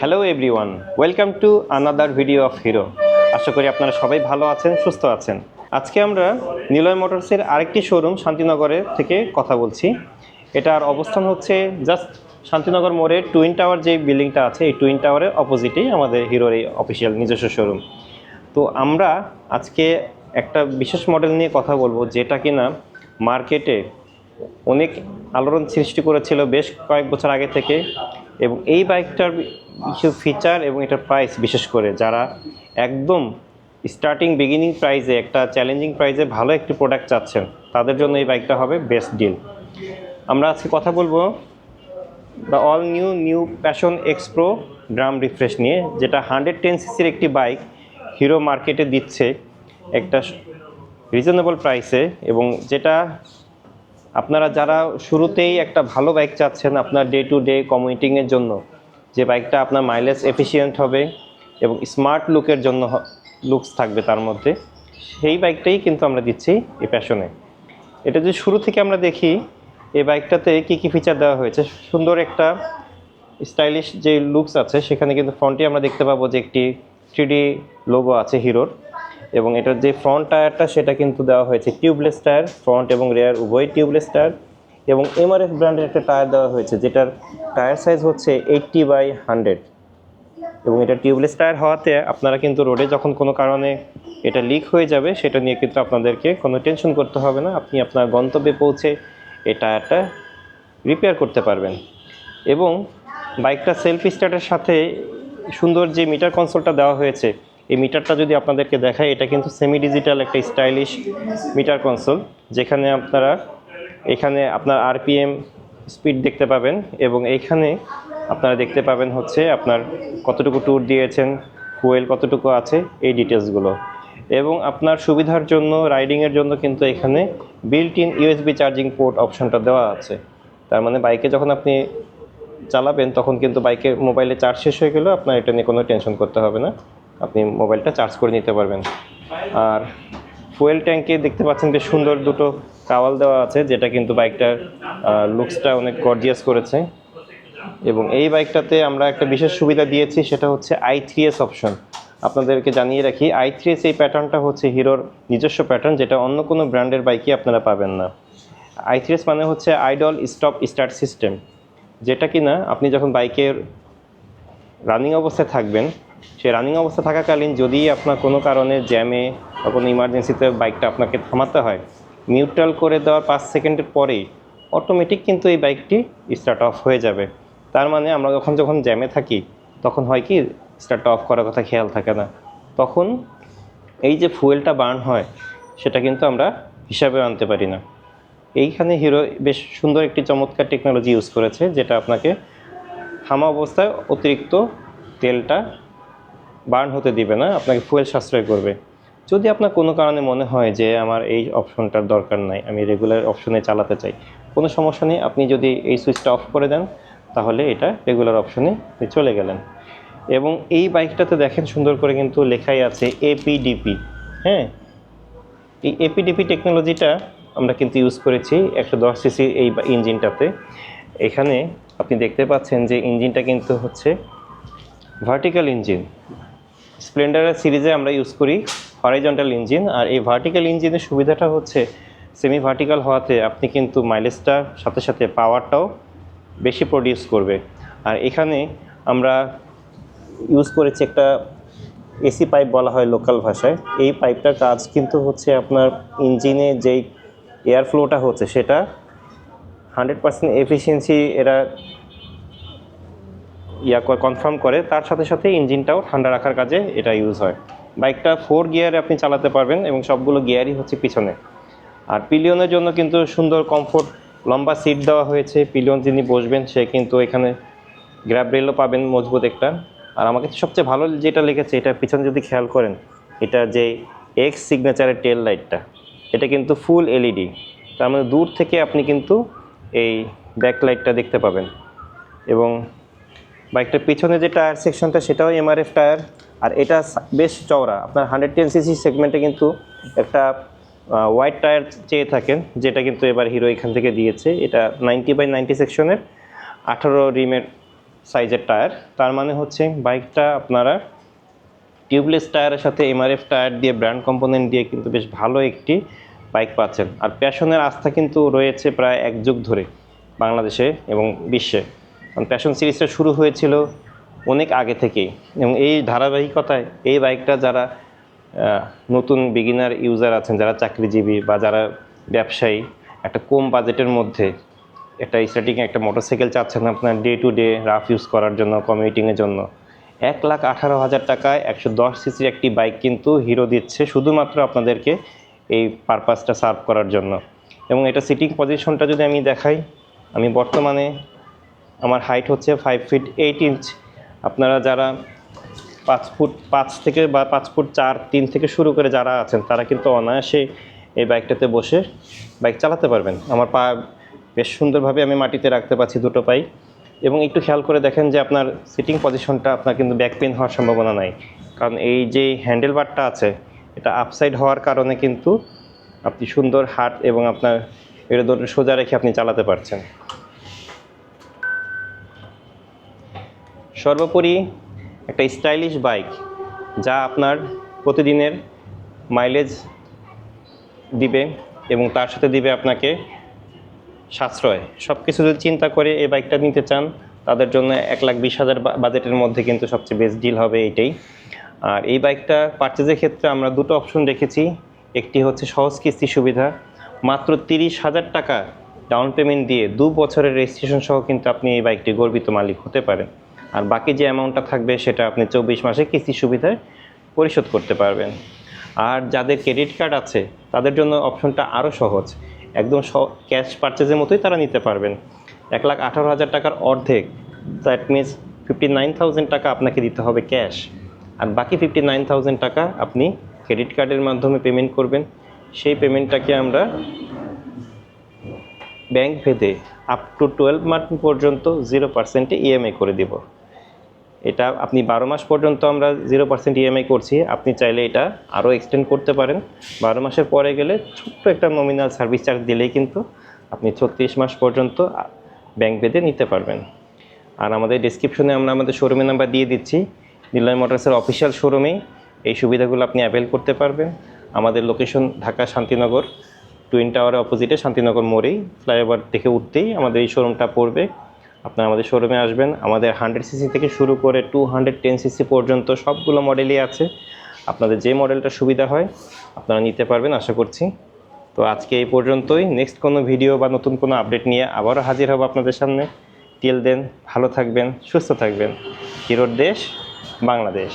Hello everyone welcome to another video of Hero আশা করি আপনারা সবাই ভালো আছেন, সুস্থ আছেন। আজকে আমরা নিলয় মোটরসের আরেকটি শোরুম শান্তিনগরের থেকে কথা বলছি। এটার অবস্থান হচ্ছে জাস্ট শান্তিনগর মোড়ে টুইন টাওয়ার যে বিল্ডিংটা আছে, এই টুইন টাওয়ারের অপোজিটেই আমাদের হিরোর এই অফিসিয়াল নিজস্ব শোরুম তো আমরা আজকে একটা বিশেষ মডেল নিয়ে কথা বলব, যেটা কিনা মার্কেটে অনেক আলোড়ন সৃষ্টি করেছিল বেশ কয়েক বছর আগে থেকে। এবং এই বাইকটার কিছু ফিচার এবং এটার প্রাইস বিশেষ করে যারা একদম স্টার্টিং বিগিনিং প্রাইসে একটা চ্যালেঞ্জিং প্রাইসে ভালো একটি প্রোডাক্ট চাচ্ছেন, তাদের জন্য এই বাইকটা হবে বেস্ট ডিল আমরা আজকে কথা বলব the all new new Passion XPro drum refresh নিয়ে, যেটা হান্ড্রেড টেন সিসির একটি বাইক হিরো মার্কেটে দিচ্ছে একটা রিজনেবল প্রাইসে এবং যেটা আপনারা যারা শুরুতেই একটা ভালো বাইক চাচ্ছেন আপনার ডে টু ডে কমিউটিংয়ের জন্য, যে বাইকটা আপনার মাইলেজ এফিসিয়েন্ট হবে এবং স্মার্ট লুকের জন্য লুকস থাকবে তার মধ্যে, সেই বাইকটাই কিন্তু আমরা দিচ্ছি এই প্যাশনে এটা যদি শুরু থেকে আমরা দেখি, এই বাইকটাতে কী কী ফিচার দেওয়া হয়েছে? সুন্দর একটা স্টাইলিশ যে লুকস আছে, সেখানে কিন্তু ফ্রন্টে আমরা দেখতে পাবো যে একটি থ্রিডি লোগো আছে হিরোর। এবং এটার যে ফ্রন্ট টায়ারটা, সেটা কিন্তু দেওয়া হয়েছে টিউবলেস টায়ার ফ্রন্ট এবং রেয়ার উভয় টিউবলেস টায়ার এবং এমআরএফ ব্র্যান্ডের একটা টায়ার দেওয়া হয়েছে, যেটার টায়ার সাইজ হচ্ছে এইট্টি বাই হান্ড্রেড এবং এটা টিউবলেস টায়ার হওয়াতে আপনারা কিন্তু রোডে যখন কোনো কারণে এটা লিক হয়ে যাবে, সেটা নিয়ে কিন্তু আপনাদেরকে কোনো টেনশন করতে হবে না। আপনি আপনার গন্তব্যে পৌঁছে এই টায়ারটা রিপেয়ার করতে পারবেন এবং বাইকটা সেলফ স্টার্টের সাথে সুন্দর যে মিটার কনসোলটা দেওয়া হয়েছে এই মিটারটা যদি আপনাদেরকে দেখায় এটা কিন্তু সেমি ডিজিটাল একটা স্টাইলিশ মিটার কনসোল যেখানে আপনারা এখানে আপনার আরপিএম স্পিড দেখতে পাবেন এবং এইখানে আপনারা দেখতে পাবেন হচ্ছে আপনার কতটুকু ট্যুর দিয়েছেন ফুয়েল কতটুকু আছে, এই ডিটেলসগুলো এবং আপনার সুবিধার জন্য রাইডিংয়ের জন্য কিন্তু এখানে built in USB charging port অপশনটা দেওয়া আছে। তার মানে বাইকে যখন আপনি চালাবেন, তখন কিন্তু বাইকের মোবাইলে চার্জ শেষ হয়ে গেলেও আপনার এটা নিয়ে কোনো টেনশন করতে হবে না। আপনি মোবাইলটা চার্জ করে নিতে পারবেন। আর ফুয়েল ট্যাঙ্কে দেখতে পাচ্ছেন বেশ সুন্দর দুটো কাওয়াল দেওয়া আছে, যেটা কিন্তু বাইকটার লুকসটা অনেক গর্জিয়াস করেছে। এবং এই বাইকটাতে আমরা একটা বিশেষ সুবিধা দিয়েছি, সেটা হচ্ছে আই থ্রি এস অপশন আপনাদেরকে জানিয়ে রাখি আই থ্রি এস এই প্যাটার্নটা হচ্ছে হিরোর নিজস্ব প্যাটার্ন যেটা অন্য কোনো ব্র্যান্ডের বাইকে আপনারা পাবেন না। আই থ্রি এস মানে হচ্ছে আইডল স্টপ স্টার্ট সিস্টেম যেটা কি না আপনি যখন বাইকের রানিং অবস্থায় থাকবেন সেই রানিং অবস্থা থাকাকালীন যদি আপনার কোনো কারণে জ্যামে বা কোনো ইমার্জেন্সিতে বাইকটা আপনাকে থামাতে হয় নিউট্রাল করে দেওয়ার পাঁচ সেকেন্ডের পরেই অটোমেটিক কিন্তু এই বাইকটি স্টার্ট অফ হয়ে যাবে। তার মানে আমরা যখন যখন জ্যামে থাকি, তখন হয় কি স্টার্ট অফ করার কথা খেয়াল থাকে না। তখন এই যে ফুয়েলটা বার্ন হয়, সেটা কিন্তু আমরা হিসাবে আনতে পারি না। এইখানে হিরো বেশ সুন্দর একটি চমৎকার টেকনোলজি ইউজ করেছে, যেটা আপনাকে থামা অবস্থায় অতিরিক্ত তেলটা বার্ন হতে দিবে না, আপনাকে ফুয়েল সাশ্রয় করবে। যদি আপনার কোনো কারণে মনে হয় যে আমার এই অপশনটার দরকার নাই, আমি রেগুলার অপশনে চালাতে চাই, কোনো সমস্যা নেই, আপনি যদি এই সুইচটা অফ করে দেন, তাহলে এটা রেগুলার অপশনে চলে গেলেন। এবং এই বাইকটাতে দেখেন সুন্দর করে কিন্তু লেখাই আছে এপিডিপি হ্যাঁ? এই এপিডিপি টেকনোলজিটা আমরা কিন্তু ইউজ করেছি একশো দশ সিসি এই ইঞ্জিনটাতে। এখানে আপনি দেখতে পাচ্ছেন যে ইঞ্জিনটা কিন্তু হচ্ছে ভার্টিক্যাল ইঞ্জিন স্প্লেন্ডারের সিরিজে আমরা ইউজ করি হরাইজন্টাল ইঞ্জিন আর এই ভার্টিক্যাল ইঞ্জিনের সুবিধাটা হচ্ছে সেমি ভার্টিক্যাল হওয়াতে আপনি কিন্তু মাইলেজটা সাথে সাথে পাওয়ারটাও বেশি প্রডিউস করবে। আর এখানে আমরা ইউজ করেছি একটা এসি পাইপ বলা হয় লোকাল ভাষায়। এই পাইপটার কাজ কিন্তু হচ্ছে আপনার ইঞ্জিনে যেই এয়ার ফ্লোটা হচ্ছে সেটা হান্ড্রেড পার্সেন্ট এফিসিয়েন্সি এরা ইয়া কনফার্ম করে, তার সাথে সাথে ইঞ্জিনটাও ঠান্ডা রাখার কাজে এটা ইউজ হয়। বাইকটা ফোর গিয়ারে আপনি চালাতে পারবেন এবং সবগুলো গিয়ারই হচ্ছে পিছনে। আর পিলিয়নের জন্য কিন্তু সুন্দর কমফোর্ট লম্বা সিট দেওয়া হয়েছে। পিলিয়ন যিনি বসবেন, সে কিন্তু এখানে গ্র্যাব রেলও পাবেন মজবুত একটা। আর আমাকে সবচেয়ে ভালো যেটা লেগেছে, এটা পিছনে যদি খেয়াল করেন, এটা যে এক্স সিগনেচারের টেল লাইটটা এটা কিন্তু ফুল এলইডি তার মানে দূর থেকে আপনি কিন্তু এই ব্যাক লাইটটা দেখতে পাবেন। এবং বাইকটার পিছনে যে টায়ার সেকশনটা সেটাও এমআরএফ টায়ার আর এটা বেশ চওড়া, আপনার হান্ড্রেড টেন সিসি সেগমেন্টে কিন্তু একটা হোয়াইট টায়ার চেয়ে থাকেন, যেটা কিন্তু এবার হিরো এখান থেকে দিয়েছে। এটা নাইনটি বাই নাইনটি সেকশনের আঠারো রিমের সাইজের টায়ার তার মানে হচ্ছে বাইকটা আপনারা টিউবলেস টায়ারের সাথে এমআরএফ টায়ার দিয়ে ব্র্যান্ড কম্পোনেন্ট দিয়ে কিন্তু বেশ ভালো একটি বাইক পাচ্ছেন। আর প্যাশনের আস্থা কিন্তু রয়েছে প্রায় এক যুগ ধরে বাংলাদেশে এবং বিশ্বে। প্যাশন সিরিজটা শুরু হয়েছিল অনেক আগে থেকেই। এবং এই ধারাবাহিকতায় এই বাইকটা যারা নতুন বিগিনার ইউজার আছেন, যারা চাকরিজীবী বা যারা ব্যবসায়ী, একটা কম বাজেটের মধ্যে একটা স্টার্টিং একটা মোটরসাইকেল চাচ্ছেন আপনার day to day rough use করার জন্য কমিউটিংয়ের জন্য। এক লাখ আঠারো হাজার টাকায় একশো দশ সিসির একটি বাইক কিন্তু হিরো দিচ্ছে শুধুমাত্র আপনাদেরকে এই পারপাসটা সার্ভ করার জন্য। এবং এটা সিটিং পজিশনটা যদি আমি দেখাই, আমি বর্তমানে আমার হাইট হচ্ছে ফাইভ ফিট এইট ইঞ্চ আপনারা যারা পাঁচ ফুট পাঁচ থেকে বা পাঁচ ফুট চার, তিন থেকে শুরু করে যারা আছেন, তারা কিন্তু অনায়াসে এই বাইকটাতে বসে বাইক চালাতে পারবেন। আমার পা বেশ সুন্দরভাবে আমি মাটিতে রাখতে পারছি দুটো পাই। এবং একটু খেয়াল করে দেখেন যে আপনার সিটিং পজিশনটা আপনার কিন্তু ব্যাক পেন হওয়ার সম্ভাবনা নাই। কারণ এই যে হ্যান্ডেল বারটা আছে, এটা আপসাইড হওয়ার কারণে কিন্তু আপনি সুন্দর হাত এবং আপনার এটা সোজা রেখে আপনি চালাতে পারছেন। সর্বোপরি একটা স্টাইলিশ বাইক, যা আপনার প্রতিদিনের মাইলেজ দিবে এবং তার সাথে দিবে আপনাকে সাশ্রয়। সব কিছু যদি চিন্তা করে এই বাইকটা নিতে চান, তাদের জন্য এক লাখ বিশ হাজার বাজেটের মধ্যে কিন্তু সবচেয়ে বেস্ট ডিল হবে এইটাই আর এই বাইকটা পারচেজের ক্ষেত্রে আমরা দুটো অপশন রেখেছি একটি হচ্ছে সহজ কিস্তি সুবিধা, মাত্র তিরিশ হাজার টাকা ডাউন পেমেন্ট দিয়ে দু বছরের রেজিস্ট্রেশন সহ কিন্তু আপনি এই বাইকটি গর্বিত মালিক হতে পারেন। আর বাকি যে অ্যামাউন্টটা থাকবে সেটা আপনি চব্বিশ মাসে কিস্তি সুবিধায় পরিশোধ করতে পারবেন। আর যাদের ক্রেডিট কার্ড আছে, তাদের জন্য অপশনটা আরও সহজ। একদম স ক্যাশ পারচেজের মতোই তারা নিতে পারবেন। এক লাখ আঠারো হাজার টাকার অর্ধেক that means fifty nine thousand টাকা আপনাকে দিতে হবে ক্যাশ আর বাকি ফিফটি নাইন থাউজেন্ড টাকা আপনি ক্রেডিট কার্ডের মাধ্যমে পেমেন্ট করবেন। সেই পেমেন্টটাকে আমরা ব্যাংক ভেদে আপ টু টুয়েলভ মান্থ পর্যন্ত জিরো পার্সেন্টে ইএমআই করে দিব। এটা আপনি বারো মাস পর্যন্ত আমরা জিরো পার্সেন্ট ইএমআই করছি, আপনি চাইলে এটা আরও এক্সটেন্ড করতে পারেন। বারো মাসের পরে গেলে ছোট্ট একটা নমিনাল সার্ভিস চার্জ দিলেই কিন্তু আপনি ছত্রিশ মাস পর্যন্ত ব্যাংক বেঁধে নিতে পারবেন। আর আমাদের ডিসক্রিপশনে আমরা আমাদের শোরুমের নাম্বার দিয়ে দিচ্ছি। নিলয় মোটরসের অফিসিয়াল শোরুমেই এই সুবিধাগুলো আপনি অ্যাভেল করতে পারবেন। আমাদের লোকেশন ঢাকা শান্তিনগর টুইন টাওয়ারের অপোজিটে শান্তিনগর মোড়েই ফ্লাইওভার থেকে উঠতেই আমাদের এই শোরুমটা পড়বে। আপনারা আমাদের শোরুমে আসবেন। আমাদের হান্ড্রেড সিসি থেকে শুরু করে টু হান্ড্রেড টেন সিসি পর্যন্ত সবগুলো মডেলই আছে। আপনাদের যে মডেলটা সুবিধা হয়, আপনারা নিতে পারবেন, আশা করছি। তো আজকে এই পর্যন্তই। নেক্সট কোনো ভিডিও বা নতুন কোনো আপডেট নিয়ে আবারও হাজির হব আপনাদের সামনে। টিল দেন ভালো থাকবেন, সুস্থ থাকবেন। হিরোর দেশ, বাংলাদেশ।